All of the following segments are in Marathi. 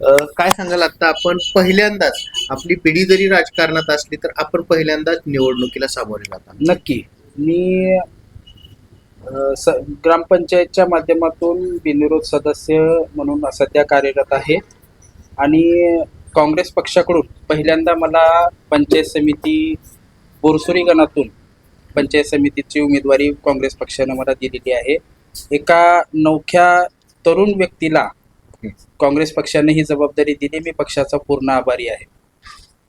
काय सांगाल आता आपण पहिल्यांदाच आपली पिढी जरी राजकारणात असली तर आपण पहिल्यांदाच निवडणुकीला सामोरे जाता नक्की. मी स ग्रामपंचायतच्या माध्यमातून बिनविरोध सदस्य म्हणून सध्या कार्यरत आहे. आणि काँग्रेस पक्षाकडून पहिल्यांदा मला पंचायत समिती बोरसुरी गणातून पंचायत समितीची उमेदवारी काँग्रेस पक्षानं मला दिलेली आहे. एका नवख्या तरुण व्यक्तीला काँग्रेस पक्षाने ही जबाबदारी दिली मी पक्षाचा पूर्ण आभारी आहे.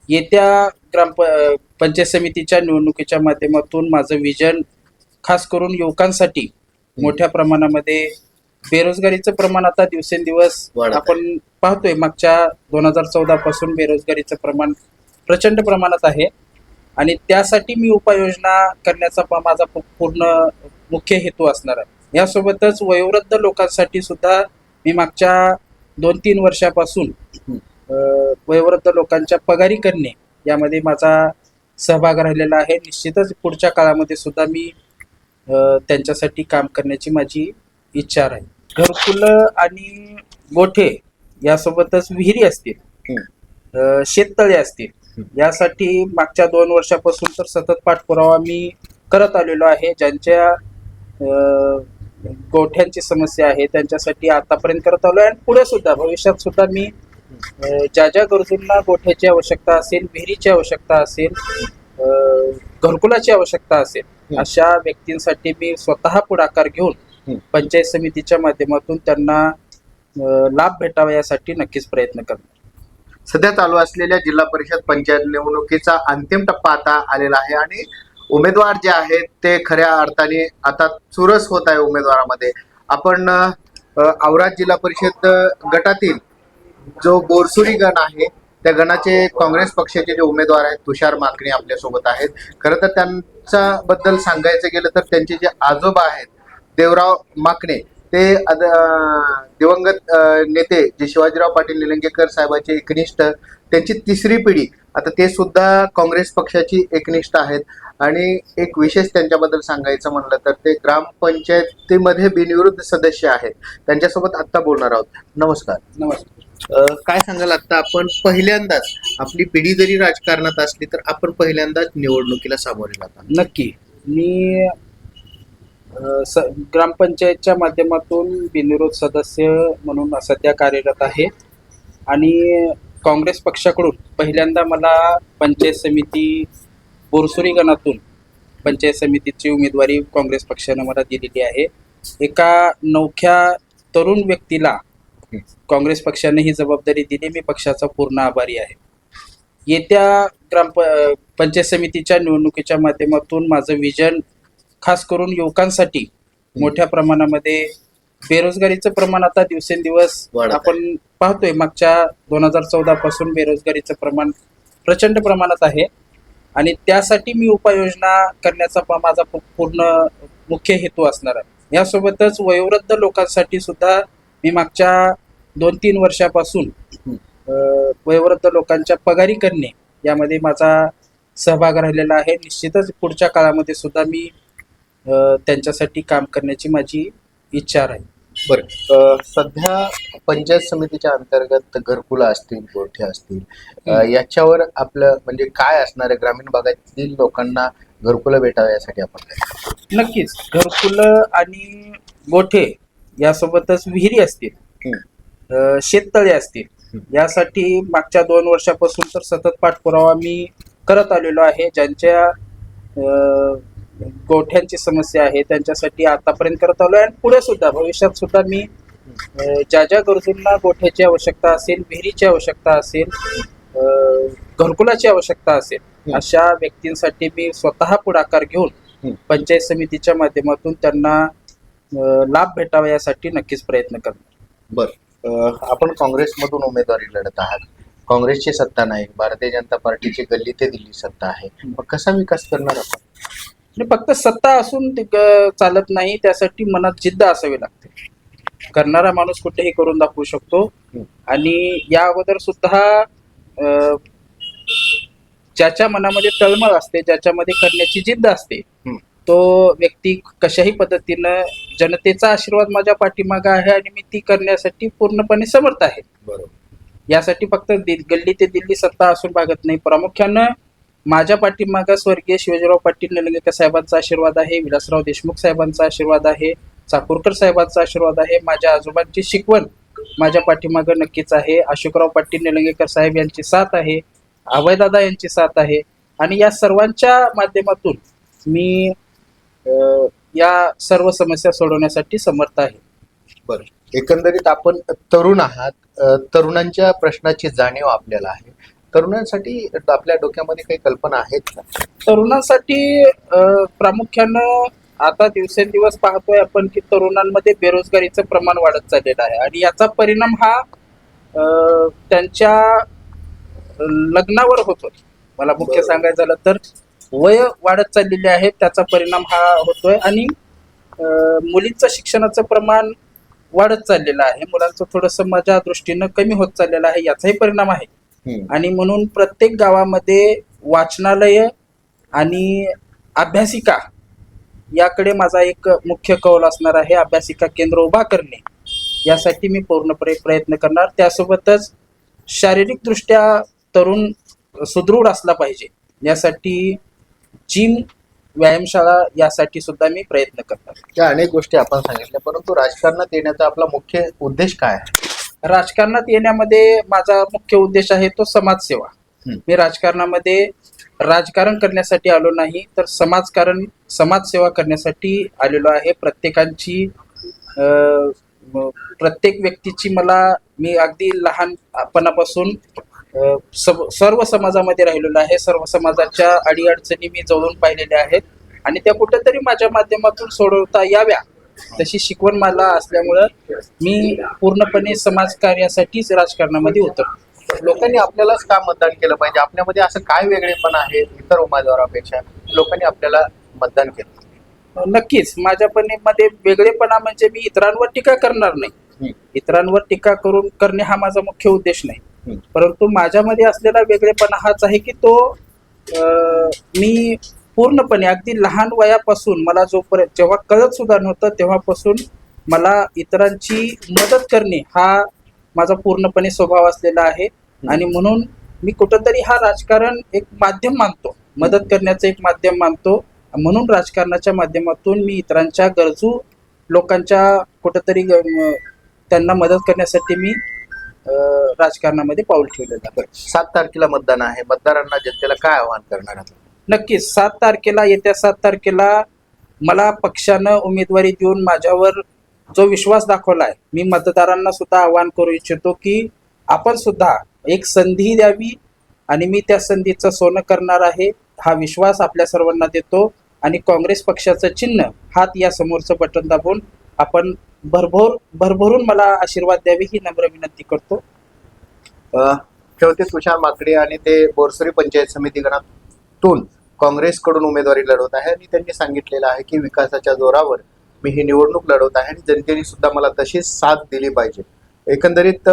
येत्या ग्राम पंचायत समितीच्या निवडणुकीच्या माध्यमातून माझं विजन खास करून युवकांसाठी मोठ्या प्रमाणामध्ये बेरोजगारीचं प्रमाण आता दिवसेंदिवस. आपण पाहतोय मागच्या दोन हजार चौदा पासून बेरोजगारीचं प्रमाण प्रचंड प्रमाणात आहे. आणि त्यासाठी मी उपाययोजना करण्याचा माझा पूर्ण मुख्य हेतू असणार आहे. यासोबतच वयोवृद्ध लोकांसाठी सुद्धा मी मागच्या दोन तीन वर्षापासून वयोवृद्ध लोकांच्या पगारी करणे यामध्ये माझा सहभाग राहिलेला आहे. निश्चितच पुढच्या काळामध्ये सुद्धा मी त्यांच्यासाठी काम करण्याची माझी इच्छा आहे घरकुलं आणि गोठे यासोबतच विहिरी असतील शेततळे असतील यासाठी मागच्या दोन वर्षापासून तर सतत पाठपुरावा मी करत आलेलो आहे. ज्यांच्या गोठ्यांची समस्या आहे त्यांच्यासाठी आतापर्यंत करत आलो आणि पुढे सुद्धा भविष्यात सुद्धा मी ज्या ज्या गरजूंना गोठ्याची आवश्यकता असेल विहिरीची आवश्यकता असेल घरकुलाची आवश्यकता असेल अशा व्यक्तींसाठी मी स्वतः पुढाकार घेऊन. पंचायत समितीच्या माध्यमातून त्यांना लाभ भेटावा यासाठी नक्कीच प्रयत्न करणार. सध्या चालू असलेल्या जिल्हा परिषद पंचायत निवडणुकीचा अंतिम टप्पा आता आलेला आहे आणि उमेदवार जे आहेत ते खऱ्या अर्थाने आता चुरस होत आहे उमेदवारामध्ये. आपण अ, औराद जिल्हा परिषद गटातील जो बोरसुरी गण आहे त्या गणाचे काँग्रेस पक्षाचे जे उमेदवार आहेत तुषार माकणे आपल्यासोबत आहेत. खरं तर त्यांच्या बद्दल सांगायचं गेलं तर त्यांचे जे आजोबा आहेत देवराव माकणे ते दिवंगत नेते जे शिवाजीराव पाटील निलंगेकर साहेबांचे एकनिष्ठ त्यांची तिसरी पिढी आता ते सुद्धा काँग्रेस पक्षाची एकनिष्ठ आहेत. आणि एक विशेष त्यांच्याबद्दल सांगायचं म्हणलं तर ते ग्रामपंचायतीमध्ये बिनविरुद्ध सदस्य आहेत. त्यांच्यासोबत आत्ता बोलणार आहोत. नमस्कार. नमस्कार. काय सांगाल आता? आपण पहिल्यांदाच आपली पिढी जरी राजकारणात असली तर आपण पहिल्यांदाच निवडणुकीला सामोरे जाता नक्की. मी ग्रामपंचायतच्या माध्यमातून बिनविरोध सदस्य म्हणून सध्या कार्यरत आहे. आणि काँग्रेस पक्षाकडून पहिल्यांदा मला पंचायत समिती बोरसुरी गणातून पंचायत समितीची उमेदवारी काँग्रेस पक्षानं मला दिलेली आहे. एका नवख्या तरुण व्यक्तीला काँग्रेस पक्षाने ही जबाबदारी दिली. मी पक्षाचा पूर्ण आभारी आहे. येत्या ग्राम पंचायत समितीच्या निवडणुकीच्या माध्यमातून माझं विजन खास करून युवकांसाठी मोठ्या प्रमाणामध्ये बेरोजगारीचं प्रमाण आता दिवसेंदिवस वाढत आहे. आपण पाहतोय मागच्या दोन हजार चौदा पासून बेरोजगारीचं प्रमाण प्रचंड प्रमाणात आहे. आणि त्यासाठी मी उपाययोजना करण्याचा प- माझा पू- पूर्ण मुख्य हेतू असणार आहे. यासोबतच वयोवृद्ध लोकांसाठी सुद्धा मी मागच्या दोन तीन वर्षापासून अ, वयोवृद्ध लोकांच्या पगारी करणे यामध्ये माझा सहभाग राहिलेला आहे. निश्चितच पुढच्या काळामध्ये सुद्धा मी अ, त्यांच्यासाठी काम करण्याची माझी इच्छा आहे बरं सध्या पंचायत समितीच्या अंतर्गत घरकुलं असतील गोठे असतील. याच्यावर आपलं म्हणजे काय असणार आहे ग्रामीण भागातील लोकांना घरकुलं भेटावं यासाठी आपण? नक्कीच घरकुलं आणि गोठे यासोबतच विहिरी असतील शेततळे असतील. यासाठी मागच्या दोन वर्षापासून तर सतत पाठपुरावा मी करत आलेलो आहे ज्यांच्या गोठ्यांची समस्या आहे त्यांच्यासाठी आतापर्यंत करत आलो आणि पुढे सुद्धा भविष्यात सुद्धा मी ज्या ज्या गरजूंना गोठ्याची आवश्यकता असेल विहिरीची आवश्यकता असेल घरकुलाची आवश्यकता असेल. अशा व्यक्तींसाठी मी स्वतः पुढाकार घेऊन. पंचायत समितीच्या माध्यमातून त्यांना लाभ भेटावा यासाठी नक्कीच प्रयत्न करणार. बरं. आपण काँग्रेसमधून उमेदवारी लढत आहात. काँग्रेसची सत्ता नाही भारतीय जनता पार्टीची गल्ली ते दिल्ली सत्ता आहे. मग कसा विकास करणार आपण? फक्त सत्ता असून चालत नाही त्यासाठी मनात जिद्द असावी लागते. करणारा माणूस कुठेही करून दाखवू शकतो. आणि या अगोदर सुद्धा ज्याच्या मनामध्ये तळमळ असते ज्याच्यामध्ये करण्याची जिद्द असते. तो व्यक्ती कशाही पद्धतीनं जनतेचा आशीर्वाद माझ्या पाठीमागा आहे आणि मी ती करण्यासाठी पूर्णपणे समर्थ आहे. बरोबर. यासाठी फक्त गल्ली ते दिल्ली सत्ता असून भागत नाही. प्रामुख्यानं माझ्या पाठीमागा स्वर्गीय शिवाजीराव पाटील निलंगेकर साहेबांचा आशीर्वाद आहे विलासराव देशमुख साहेबांचा आशीर्वाद आहे चाकूरकर साहेबांचा आशीर्वाद आहे माझ्या आजोबांची शिकवण माझ्या पाठीमागं नक्कीच आहे. अशोकराव पाटील निलंगेकर साहेब यांची साथ आहे अभयदादा यांची साथ आहे आणि या सर्वांच्या माध्यमातून मी या सर्व समस्या सोडवण्यासाठी समर्थ आहे. बरं. एकंदरीत आपण तरुण आहात. तरुणांच्या प्रश्नाची जाणीव आपल्याला आहे. तरुणांसाठी आपल्या डोक्यामध्ये काही कल्पना आहेत का? तरुणांसाठी प्रामुख्यानं आता दिवसेंदिवस पाहतोय आपण की तरुणांमध्ये बेरोजगारीचं प्रमाण वाढत चाललेलं आहे. आणि याचा परिणाम हा त्यांच्या लग्नावर होतोय. मला मुख्य. सांगायचं झालं तर वय वाढत चाललेले आहे त्याचा परिणाम हा होतोय. आणि मुलींचं शिक्षणाचं प्रमाण वाढत चाललेलं आहे. मुलांचं थोडंसं माझ्या दृष्टीनं कमी होत चाललेलं आहे याचाही परिणाम आहे. आणि म्हणून प्रत्येक गावामध्ये वाचनालय आणि अभ्यासिका याकडे माझा एक मुख्य कौल असणार आहे अभ्यासिका केंद्र उभा करणे. यासाठी मी पूर्णपणे प्रयत्न करणार. त्यासोबतच शारीरिकदृष्ट्या तरुण सुदृढ असला पाहिजे. यासाठी जिम व्यायामशाळा यासाठी सुद्धा मी प्रयत्न करणार. या अनेक गोष्टी आपण सांगितल्या परंतु राजकारणात येण्याचा आपला मुख्य उद्देश काय आहे? राजकारणात येण्यामध्ये माझा मुख्य उद्देश आहे तो समाजसेवा. मी राजकारणामध्ये राजकारण करण्यासाठी आलो नाही तर समाजकारण समाजसेवा करण्यासाठी आलेलो आहे. प्रत्येकांची प्रत्येक व्यक्तीची मला मी अगदी लहानपणापासून सर्व समाजामध्ये राहिलेलो आहे. सर्व समाजाच्या अडीअडचणी मी जवळून पाहिलेल्या आहेत. आणि त्या कुठेतरी माझ्या माध्यमातून सोडवता याव्या तशी शिकवण मला असल्यामुळं मी पूर्णपणे समाजकार्यासाठीच राजकारणामध्ये उतरतो लोकांनी आपल्यालाच का मतदान केलं पाहिजे? आपल्यामध्ये असं काय वेगळेपण आहे इतर उमेदवारापेक्षा? लोकांनी आपल्याला मतदान केलं. नक्कीच. माझ्या पण मध्ये वेगळेपणा म्हणजे मी इतरांवर टीका करणार नाही. इतरांवर टीका करून करणे हा माझा मुख्य उद्देश नाही. परंतु माझ्यामध्ये असलेला वेगळेपणा हाच आहे की तो अं, मी पूर्णपणे अगदी लहान वयापासून मला जोपर्यंत जेव्हा कळत सुद्धा नव्हतं तेव्हापासून मला इतरांची मदत करणे हा माझा पूर्णपणे स्वभाव असलेला आहे. आणि म्हणून मी कुठंतरी हा राजकारण एक माध्यम मानतो. मदत करण्याचं एक माध्यम मानतो. म्हणून राजकारणाच्या माध्यमातून मी इतरांच्या गरजू लोकांच्या कुठंतरी त्यांना मदत करण्यासाठी मी राजकारणामध्ये पाऊल ठेवलेलं आहे. सात तारखेला मतदान आहे. मतदारांना जनतेला काय आवाहन करणार आहात? नक्कीच. सात तारखेला येत्या सात तारखेला मला पक्षानं उमेदवारी देऊन माझ्यावर जो विश्वास दाखवला आहे मी मतदारांना सुद्धा आवाहन करू इच्छितो की आपण सुद्धा एक संधी द्यावी आणि मी त्या संधीचं सोनं करणार आहे हा विश्वास आपल्या सर्वांना देतो आणि काँग्रेस पक्षाचं चिन्ह हात या समोरचं बटन दाबून आपण भरभर भरभरून मला आशीर्वाद द्यावी ही नम्र विनंती करतो. अ, शेवटी तुषार माकडे आणि ते बोरसरी पंचायत समिती गणातून काँग्रेसकडून उमेदवारी लढवत आहे आणि त्यांनी सांगितलेलं आहे की विकासाच्या जोरावर मी ही निवडणूक लढवत आहे आणि जनतेने सुद्धा मला तशीच साथ दिली पाहिजे. एकंदरीत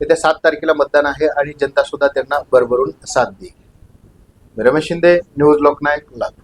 येत्या सात तारखेला मतदान आहे आणि जनता सुद्धा त्यांना भरभरून साथ देईल. रमेश शिंदे न्यूज लोकनायक लातूर.